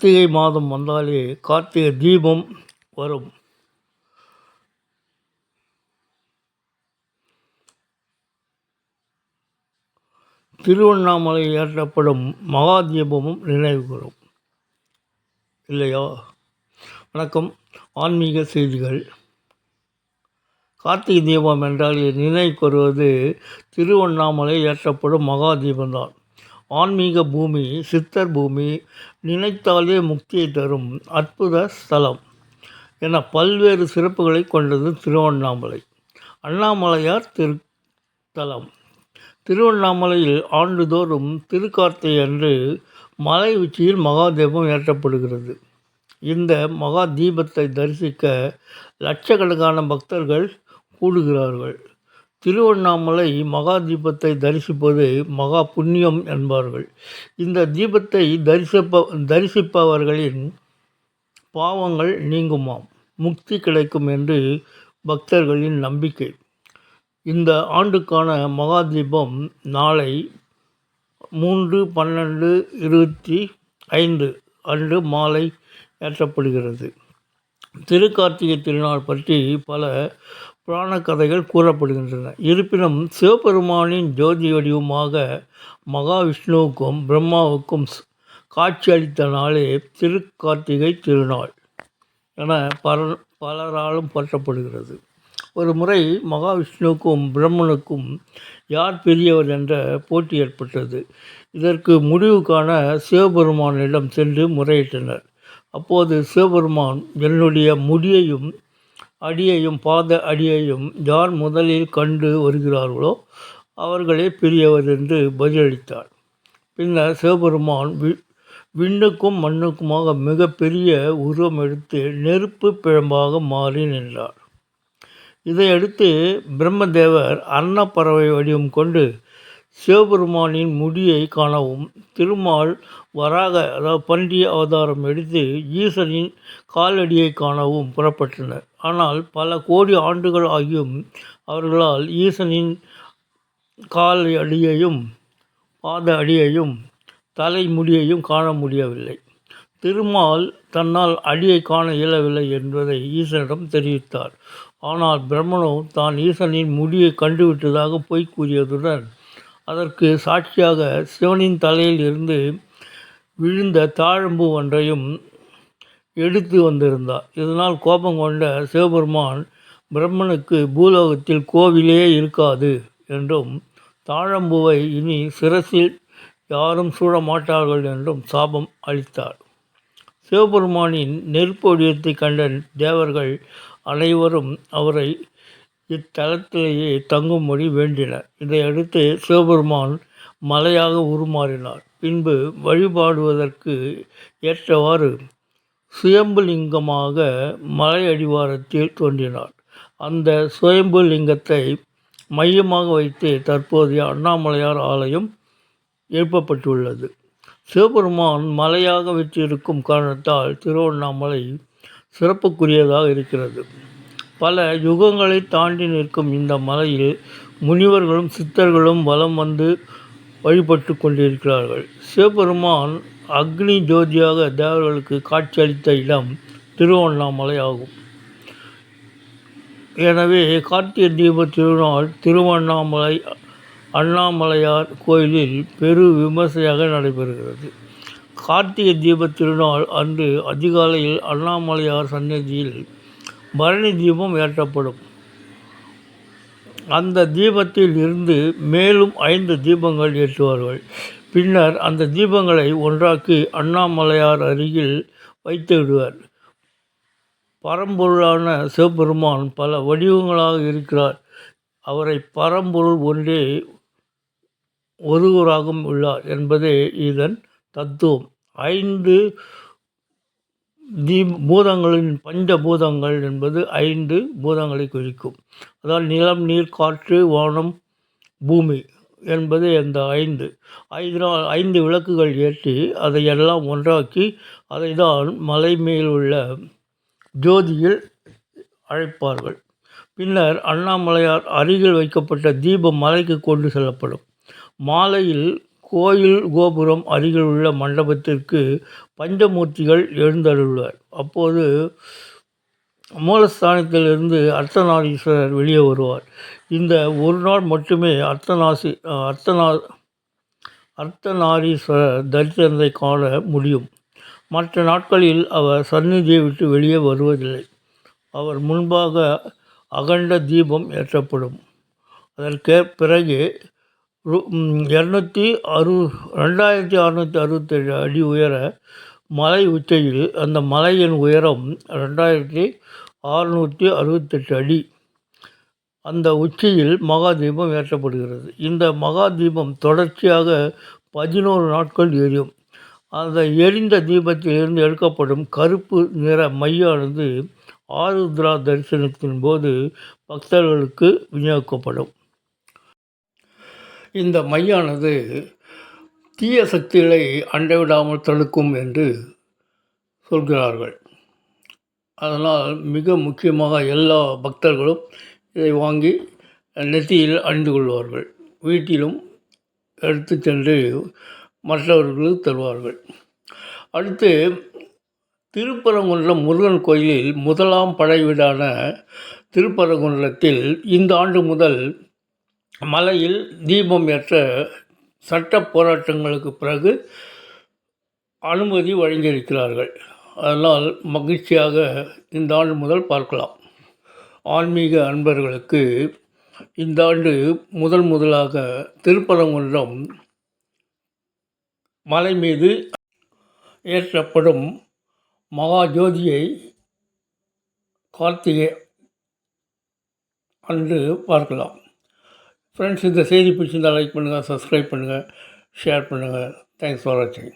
கார்த்திகை மாதம் வந்தாலே கார்த்திகை தீபம் வரும். திருவண்ணாமலை ஏற்றப்படும் மகா தீபமும் நினைவு கூறும் இல்லையா? வணக்கம். ஆன்மீக செய்திகள். கார்த்திகை தீபம் என்றால் நினைவு கூறுவது திருவண்ணாமலை ஏற்றப்படும் மகா தீபம்தான். ஆன்மீக பூமி சித்தர் பூமி நினைத்தாலே முக்தியை தரும் அற்புத ஸ்தலம் என பல்வேறு சிறப்புகளை கொண்டது திருவண்ணாமலை. அண்ணாமலையார் திருத்தலம். திருவண்ணாமலையில் ஆண்டுதோறும் திருக்கார்த்தை அன்று மலை உச்சியில் மகாதீபம் ஏற்றப்படுகிறது. இந்த மகா தீபத்தை தரிசிக்க லட்சக்கணக்கான பக்தர்கள் கூடுகிறார்கள். திருவண்ணாமலை மகா தீபத்தை தரிசிப்பது மகா புண்ணியம் என்பார்கள். இந்த தீபத்தை தரிசிப்ப தரிசிப்பவர்களின் பாவங்கள் நீங்குமாம். முக்தி கிடைக்கும் என்று பக்தர்களின் நம்பிக்கை. இந்த ஆண்டுக்கான மகா தீபம் நாளை மூன்று பன்னெண்டு இருபத்தி ஐந்து அன்று மாலை ஏற்றப்படுகிறது. திருக்கார்த்திகை திருநாள் பற்றி பல புராண கதைகள் கூறப்படுகின்றன. இருப்பினும் சிவபெருமானின் ஜோதி வடிவமாக மகாவிஷ்ணுவுக்கும் பிரம்மாவுக்கும் காட்சியளித்த நாளே திருக்கார்த்திகை திருநாள் என பல பலராலும் போற்றப்படுகிறது. ஒரு முறை மகாவிஷ்ணுவுக்கும் பிரம்மனுக்கும் யார் பெரியவர் என்ற போட்டி ஏற்பட்டது. இதற்கு முடிவு காண சிவபெருமானிடம் சென்று முறையிட்டனர். அப்போது சிவபெருமான் என்னுடைய முடியையும் அடியையும் பாத அடியையும் யார் முதலில் கண்டு வருகிறார்களோ அவர்களே பெரியவர் என்று பதிலளித்தார். பின்னர் சிவபெருமான் வி விண்ணுக்கும் மண்ணுக்குமாக மிகப்பெரிய உருவம் எடுத்து நெருப்பு பிழம்பாக மாறி நின்றார். இதையடுத்து பிரம்மதேவர் அன்னப்பறவை வடிவம் கொண்டு சிவபெருமானின் முடியை காணவும். திருமால் வராக அதாவது பன்றிய அவதாரம் எடுத்து ஈசனின் காலடியை காணவும் புறப்பட்டனர். ஆனால் பல கோடி ஆண்டுகள் ஆகியும் அவர்களால் ஈசனின் கால் அடியையும் பாத அடியையும் தலைமுடியையும் காண முடியவில்லை. திருமால் தன்னால் அடியை காண இயலவில்லை என்பதை ஈசனிடம் தெரிவித்தார். ஆனால் பிரம்மனோ தான் ஈசனின் முடியை கண்டுவிட்டதாக பொய் கூறியதுடன் அதற்கு சாட்சியாக சிவனின் தலையில் இருந்து விழுந்த தாழம்பு ஒன்றையும் எடுத்து வந்திருந்தார். இதனால் கோபம் கொண்ட சிவபெருமான் பிரம்மனுக்கு பூலோகத்தில் கோவிலே இருக்காது என்றும் தாழம்புவை இனி சிரசில் யாரும் சூழ மாட்டார்கள் என்றும் சாபம் அளித்தார். சிவபெருமானின் நெருப்பு வடிவத்தை கண்ட தேவர்கள் அனைவரும் அவரை இத்தலத்திலேயே தங்கும்படி வேண்டினர் இதையடுத்து சிவபெருமான் மலையாக உருமாறினார். பின்பு வழிபாடுவதற்கு ஏற்றவாறு சுயம்புலிங்கமாக மலை அடிவாரத்தில் தோன்றினார். அந்த சுயம்பு லிங்கத்தை மையமாக வைத்து தற்போதைய அண்ணாமலையார் ஆலயம் எழுப்பப்பட்டுள்ளது. சிவபெருமான் மலையாக வெற்றிருக்கும் காரணத்தால் திருவண்ணாமலை சிறப்புக்குரியதாக இருக்கிறது. பல யுகங்களை தாண்டி நிற்கும் இந்த மலையில் முனிவர்களும் சித்தர்களும் வலம் வந்து வழிபட்டு கொண்டிருக்கிறார்கள். சிவபெருமான் அக்னி ஜோதியாக தேவர்களுக்கு காட்சியளித்த இடம் திருவண்ணாமலை ஆகும். எனவே கார்த்திகை தீப திருநாள் திருவண்ணாமலை அண்ணாமலையார் கோயிலில் பெரு விமர்சையாக நடைபெறுகிறது. கார்த்திகை தீப திருநாள் அன்று அதிகாலையில் அண்ணாமலையார் சன்னதியில் பரணி தீபம் ஏற்றப்படும். அந்த தீபத்தில் இருந்து மேலும் ஐந்து தீபங்கள் ஏற்றுவார்கள். பின்னர் அந்த தீபங்களை ஒன்றாக்கி அண்ணாமலையார் அருகில் வைத்து விடுவார் பரம்பொருளான சிவபெருமான் பல வடிவங்களாக இருக்கிறார். அவரை பரம்பொருள் ஒன்றே ஒருவராகவும் உள்ளார் என்பதே இதன் தத்துவம். ஐந்து தீ பூதங்களின் பஞ்ச பூதங்கள் என்பது ஐந்து பூதங்களை குறிக்கும். அதாவது நிலம் நீர் காற்று வானம் பூமி என்பது அந்த ஐந்து. ஐந்து ஐந்து விளக்குகள் ஏற்றி அதை எல்லாம் ஒன்றாக்கி அதை தான் மலை மேல் உள்ள ஜோதியில் அழைப்பார்கள். பின்னர் அண்ணாமலையார் அருகில் வைக்கப்பட்ட தீபம் மலைக்கு கொண்டு செல்லப்படும். மாலையில் கோயில் கோபுரம் அருகில் உள்ள மண்டபத்திற்கு பஞ்சமூர்த்திகள் எழுந்தருள்வர். அப்போது மூலஸ்தானத்திலிருந்து அர்த்தநாரீஸ்வரர் வெளியே வருவார். இந்த ஒரு நாள் மட்டுமே அர்த்தநாசி அர்த்தநா அர்த்தநாரீஸ்வரர் தரிசனத்தை காண முடியும். மற்ற நாட்களில் அவர் சந்நிதியை விட்டு வெளியே வருவதில்லை. அவர் முன்பாக அகண்ட தீபம் ஏற்றப்படும். அதற்கு பிறகு இரநூத்தி அறு ரெண்டாயிரத்தி அறநூற்றி அறுபத்தேழு அடி உயர மலை உச்சியில் அந்த மலையின் உயரம் ரெண்டாயிரத்தி அறுநூற்றி அறுபத்தெட்டு அடி. அந்த உச்சியில் மகா தீபம் ஏற்றப்படுகிறது. இந்த மகா தீபம் தொடர்ச்சியாக பதினோரு நாட்கள் எரியும். அந்த எரிந்த தீபத்திலிருந்து எடுக்கப்படும் கருப்பு நிற மையானது ஆருத்ரா தரிசனத்தின் போது பக்தர்களுக்கு விநியோகிக்கப்படும். இந்த மையானது தீய சக்திகளை அண்டைவிடாமல் தடுக்கும் என்று சொல்கிறார்கள். அதனால் மிக முக்கியமாக எல்லா பக்தர்களும் இதை வாங்கி நெத்தியில் அணிந்து கொள்வார்கள். வீட்டிலும் எடுத்து சென்று மற்றவர்களுக்கு தருவார்கள். அடுத்து திருப்பரங்குன்றம் முருகன் கோயிலில் முதலாம் படை வீடான திருப்பரங்குன்றத்தில் இந்த ஆண்டு முதல் மலையில் தீபம் ஏற்ற சட்ட போராட்டங்களுக்கு பிறகு அனுமதி வழங்கியிருக்கிறார்கள். அதனால் மகிழ்ச்சியாக இந்த ஆண்டு முதல் பார்க்கலாம். ஆன்மீக அன்பர்களுக்கு இந்த ஆண்டு முதல் முதலாக திருப்பரங்குன்றம் மலை மீது ஏற்றப்படும் மகா ஜோதியை கார்த்திகை அன்று பார்க்கலாம். ஃப்ரெண்ட்ஸ் இந்த செய்தி பிடிச்சிருந்தால் லைக் பண்ணுங்கள் சப்ஸ்கிரைப் பண்ணுங்கள் ஷேர் பண்ணுங்கள் தேங்க்ஸ் ஃபார் வாட்சிங்